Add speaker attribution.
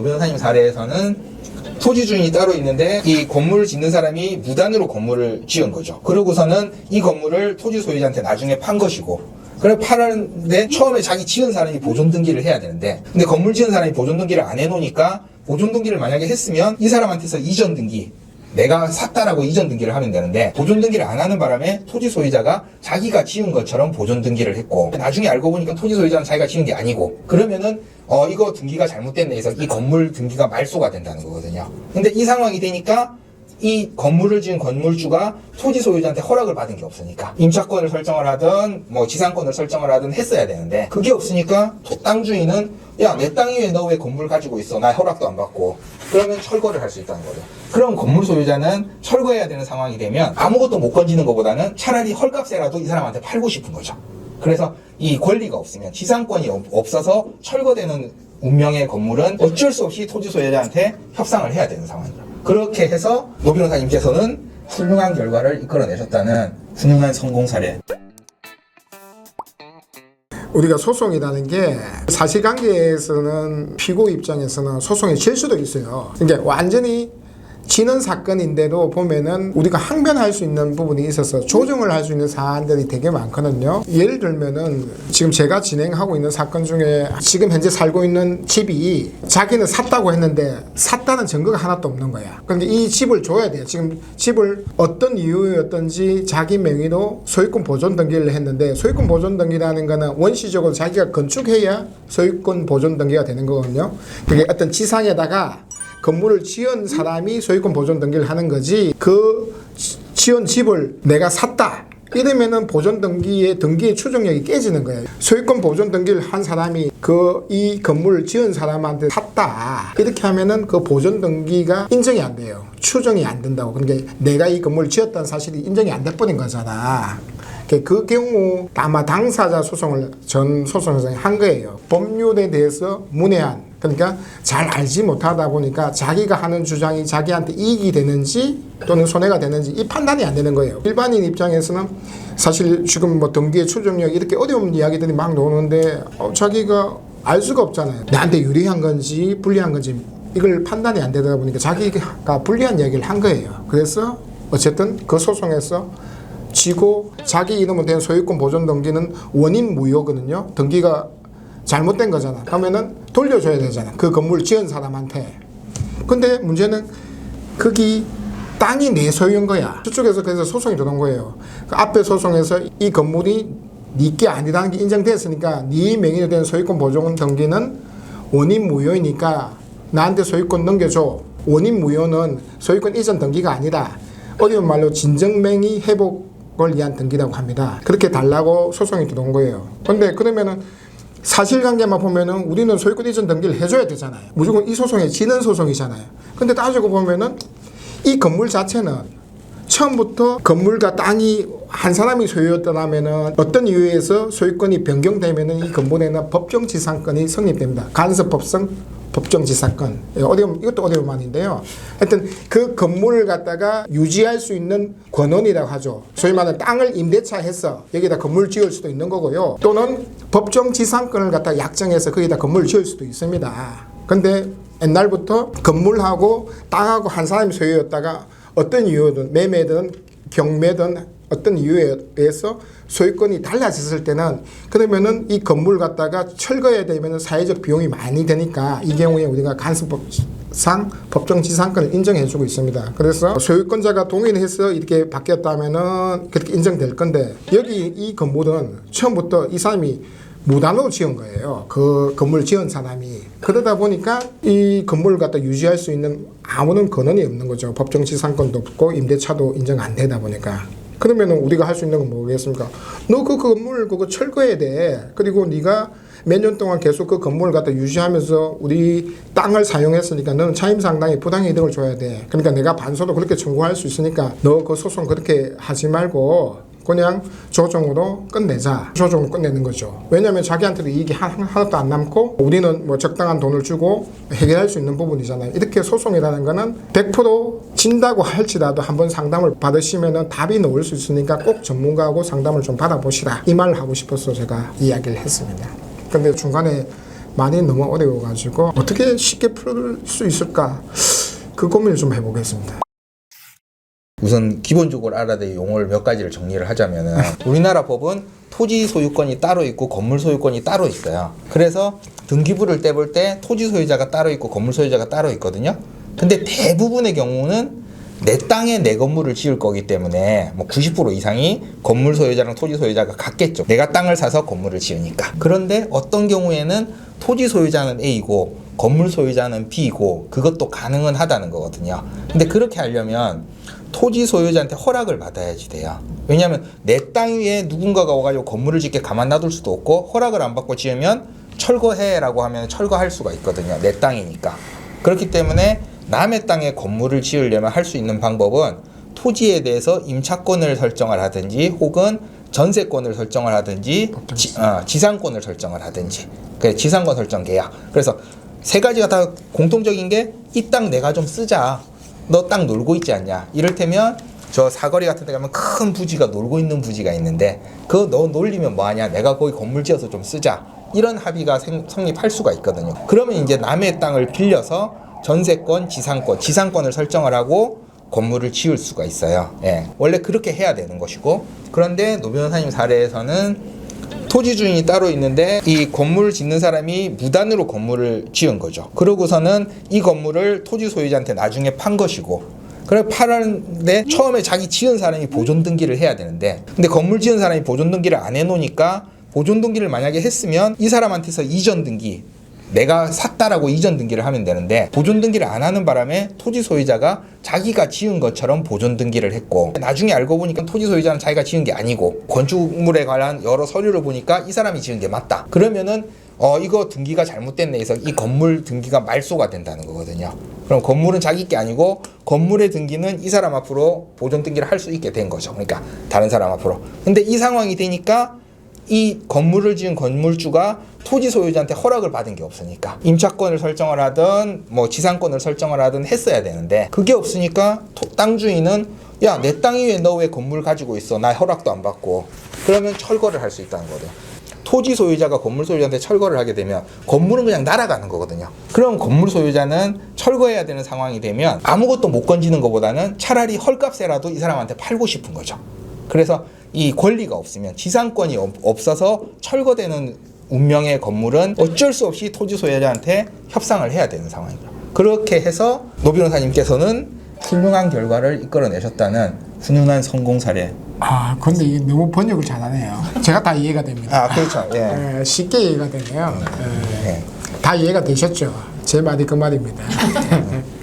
Speaker 1: 노 변호사님 사례에서는 토지 주인이 따로 있는데 이 건물을 짓는 사람이 무단으로 건물을 지은 거죠. 그러고서는 이 건물을 토지 소유자한테 나중에 판 것이고 그래 팔았는데 처음에 자기 지은 사람이 보존 등기를 해야 되는데 근데 건물 지은 사람이 보존 등기를 안 해놓으니까 보존 등기를 만약에 했으면 이 사람한테서 이전 등기 내가 샀다라고 이전 등기를 하면 되는데 보존 등기를 안 하는 바람에 토지 소유자가 자기가 지은 것처럼 보존 등기를 했고 나중에 알고 보니까 토지 소유자는 자기가 지은 게 아니고 그러면은 어 이거 등기가 잘못됐네 해서 이 건물 등기가 말소가 된다는 거거든요. 근데 이 상황이 되니까 이 건물을 지은 건물주가 토지 소유자한테 허락을 받은 게 없으니까. 임차권을 설정을 하든 뭐 지상권을 설정을 하든 했어야 되는데 그게 없으니까 토- 땅 주인은 야 내 땅 위에 너 왜 건물 가지고 있어? 나 허락도 안 받고. 그러면 철거를 할 수 있다는 거죠. 그럼 건물 소유자는 철거해야 되는 상황이 되면 아무것도 못 건지는 것보다는 차라리 헐값에라도 이 사람한테 팔고 싶은 거죠. 그래서 이 권리가 없으면 지상권이 없- 없어서 철거되는 운명의 건물은 어쩔 수 없이 토지 소유자한테 협상을 해야 되는 상황이죠. 그렇게 해서 노 변호사님께서는 훌륭한 결과를 이끌어내셨다는 훌륭한 성공 사례.
Speaker 2: 우리가 소송이라는 게 사실관계에서는 피고 입장에서는 소송이 질 수도 있어요. 그러니까 완전히 지는 사건인데도 보면은 우리가 항변할 수 있는 부분이 있어서 조정을 할 수 있는 사안들이 되게 많거든요. 예를 들면은 지금 제가 진행하고 있는 사건 중에 지금 현재 살고 있는 집이 자기는 샀다고 했는데 샀다는 증거가 하나도 없는 거야. 그런데 이 집을 줘야 돼요. 지금 집을 어떤 이유였든지 자기 명의로 소유권 보존 등기를 했는데 소유권 보존 등기라는 거는 원시적으로 자기가 건축해야 소유권 보존 등기가 되는 거거든요. 그게 어떤 지상에다가 건물을 지은 사람이 소유권 보존 등기를 하는 거지 그 지- 지은 집을 내가 샀다 이러면은 보존 등기의 등기의 추정력이 깨지는 거예요. 소유권 보존 등기를 한 사람이 그 이 건물을 지은 사람한테 샀다 이렇게 하면은 그 보존 등기가 인정이 안 돼요. 추정이 안 된다고. 그러니까 내가 이 건물을 지었다는 사실이 인정이 안 돼버린 거잖아. 그- 그 경우 아마 당사자 소송을 전 소송에서 한 거예요. 법률에 대해서 문외한 그러니까 잘 알지 못하다 보니까 자기가 하는 주장이 자기한테 이익이 되는지 또는 손해가 되는지 이 판단이 안 되는 거예요. 일반인 입장에서는 사실 지금 뭐 등기의 추정력 이렇게 어려운 이야기들이 막 나오는데 어, 자기가 알 수가 없잖아요. 나한테 유리한 건지 불리한 건지 이걸 판단이 안 되다 보니까 자기가 불리한 이야기를 한 거예요. 그래서 어쨌든 그 소송에서 지고 자기 이름으로 된 소유권 보존 등기는 원인 무효거든요. 등기가 잘못된 거잖아. 그러면은 돌려줘야 되잖아. 그 건물 지은 사람한테. 근데 문제는 거기 땅이 내 소유인 거야. 저쪽에서 그래서 소송이 들어온 거예요. 그 앞에 소송에서 이 건물이 네게 아니라는 게 인정됐으니까 네 명의로 된 소유권 보존 등기는 원인 무효이니까 나한테 소유권 넘겨줘. 원인 무효는 소유권 이전 등기가 아니라 어려운 말로 진정맹의 회복을 위한 등기라고 합니다. 그렇게 달라고 소송이 들어온 거예요. 근데 그러면은 사실관계만 보면은 우리는 소유권 이전 등기를 해줘야 되잖아요. 무조건 이 소송이 지는 소송이잖아요. 근데 따지고 보면은 이 건물 자체는 처음부터 건물과 땅이 한 사람이 소유였더라면은 어떤 이유에서 소유권이 변경되면은 이 건물에는 법정 지상권이 성립됩니다. 간섭법성 법정지상권 예, 어려운 이것도 어려운 말인데요. 하여튼 그 건물을 갖다가 유지할 수 있는 권원이라고 하죠. 소위 말하는 땅을 임대차해서 여기다 건물 지을 수도 있는 거고요. 또는 법정지상권을 갖다 약정해서 거기다 건물 지을 수도 있습니다. 근데 옛날부터 건물하고 땅하고 한 사람이 소유였다가 어떤 이유든 매매든 경매든 어떤 이유에 의해서 소유권이 달라졌을 때는 그러면은 이 건물 갖다가 철거해야 되면 사회적 비용이 많이 되니까 이 경우에 우리가 간섭법상 법정 지상권을 인정해주고 있습니다. 그래서 소유권자가 동의해서 이렇게 바뀌었다면은 그렇게 인정될 건데 여기 이 건물은 처음부터 이 사람이 무단으로 지은 거예요. 그 건물 지은 사람이. 그러다 보니까 이 건물을 갖다 유지할 수 있는 아무런 권한이 없는 거죠. 법정 지상권도 없고 임대차도 인정 안 되다 보니까. 그러면 우리가 할 수 있는 건 뭐겠습니까? 너 그 건물 그거 철거해야 돼. 그리고 네가 몇 년 동안 계속 그 건물을 갖다 유지하면서 우리 땅을 사용했으니까 너는 차임 상당히 부당이득을 줘야 돼. 그러니까 내가 반소도 그렇게 청구할 수 있으니까 너 그 소송 그렇게 하지 말고 그냥 조정으로 끝내자. 조정으로 끝내는 거죠. 왜냐하면 자기한테도 이익이 하- 하나도 안 남고 우리는 뭐 적당한 돈을 주고 해결할 수 있는 부분이잖아요. 이렇게 소송이라는 거는 100% 진다고 할지라도 한번 상담을 받으시면은 답이 나올 수 있으니까 꼭 전문가하고 상담을 좀 받아보시라. 이 말을 하고 싶어서 제가 이야기를 했습니다. 근데 중간에 많이 너무 어려워가지고 어떻게 쉽게 풀 수 있을까 그 고민을 좀 해보겠습니다.
Speaker 1: 우선 기본적으로 알아야 될 용어를 몇 가지를 정리를 하자면은 우리나라 법은 토지 소유권이 따로 있고 건물 소유권이 따로 있어요. 그래서 등기부를 떼볼 때 토지 소유자가 따로 있고 건물 소유자가 따로 있거든요. 근데 대부분의 경우는 내 땅에 내 건물을 지을 거기 때문에 뭐 90% 이상이 건물 소유자랑 토지 소유자가 같겠죠. 내가 땅을 사서 건물을 지으니까. 그런데 어떤 경우에는 토지 소유자는 A고 건물 소유자는 B고 그것도 가능은 하다는 거거든요. 근데 그렇게 하려면 토지 소유자한테 허락을 받아야지 돼요. 왜냐하면 내 땅 위에 누군가가 와가지고 건물을 짓게 가만 놔둘 수도 없고 허락을 안 받고 지으면 철거해라고 하면 철거할 수가 있거든요. 내 땅이니까. 그렇기 때문에 남의 땅에 건물을 지으려면 할 수 있는 방법은 토지에 대해서 임차권을 설정을 하든지 혹은 전세권을 설정을 하든지 지, 어, 지상권을 설정을 하든지 그 지상권 설정 계약. 그래서 세 가지가 다 공통적인 게 이 땅 내가 좀 쓰자. 너땅 놀고 있지 않냐? 이를테면 저 사거리 같은 데 가면 큰 부지가 놀고 있는 부지가 있는데 그거 너 놀리면 뭐하냐? 내가 거기 건물 지어서 좀 쓰자. 이런 합의가 생- 성립할 수가 있거든요. 그러면 이제 남의 땅을 빌려서 전세권, 지상권, 지상권을 설정을 하고 건물을 지을 수가 있어요. 예. 원래 그렇게 해야 되는 것이고 그런데 노 변호사님 사례에서는 토지 주인이 따로 있는데 이 건물을 짓는 사람이 무단으로 건물을 지은 거죠. 그러고서는 이 건물을 토지 소유자한테 나중에 판 것이고 그래 팔았는데 처음에 자기 지은 사람이 보존 등기를 해야 되는데 근데 건물 지은 사람이 보존 등기를 안 해놓으니까 보존 등기를 만약에 했으면 이 사람한테서 이전 등기 내가 샀다라고 이전 등기를 하면 되는데 보존 등기를 안 하는 바람에 토지 소유자가 자기가 지은 것처럼 보존 등기를 했고 나중에 알고 보니까 토지 소유자는 자기가 지은 게 아니고 건축물에 관한 여러 서류를 보니까 이 사람이 지은 게 맞다. 그러면은 어 이거 등기가 잘못됐네 해서 이 건물 등기가 말소가 된다는 거거든요. 그럼 건물은 자기 게 아니고 건물의 등기는 이 사람 앞으로 보존 등기를 할 수 있게 된 거죠. 그러니까 다른 사람 앞으로. 근데 이 상황이 되니까 이 건물을 지은 건물주가 토지 소유자한테 허락을 받은 게 없으니까 임차권을 설정을 하든 뭐 지상권을 설정을 하든 했어야 되는데 그게 없으니까 토- 땅 주인은 야 내 땅 위에 너 왜 건물 가지고 있어 나 허락도 안 받고 그러면 철거를 할 수 있다는 거예요. 토지 소유자가 건물 소유자한테 철거를 하게 되면 건물은 그냥 날아가는 거거든요. 그럼 건물 소유자는 철거해야 되는 상황이 되면 아무것도 못 건지는 것보다는 차라리 헐값에라도 이 사람한테 팔고 싶은 거죠. 그래서 이 권리가 없으면 지상권이 없- 없어서 철거되는 운명의 건물은 어쩔 수 없이 토지 소유자한테 협상을 해야 되는 상황이죠. 그렇게 해서 노 변호사님께서는 훌륭한 결과를 이끌어내셨다는 훈훈한 성공 사례.
Speaker 2: 아 근데 이게 너무 번역을 잘하네요. 제가 다 이해가 됩니다.
Speaker 1: 아 그렇죠. 예.
Speaker 2: 예, 쉽게 이해가 되네요. 예.
Speaker 1: 예.
Speaker 2: 다 이해가 되셨죠? 제 말이 그 말입니다.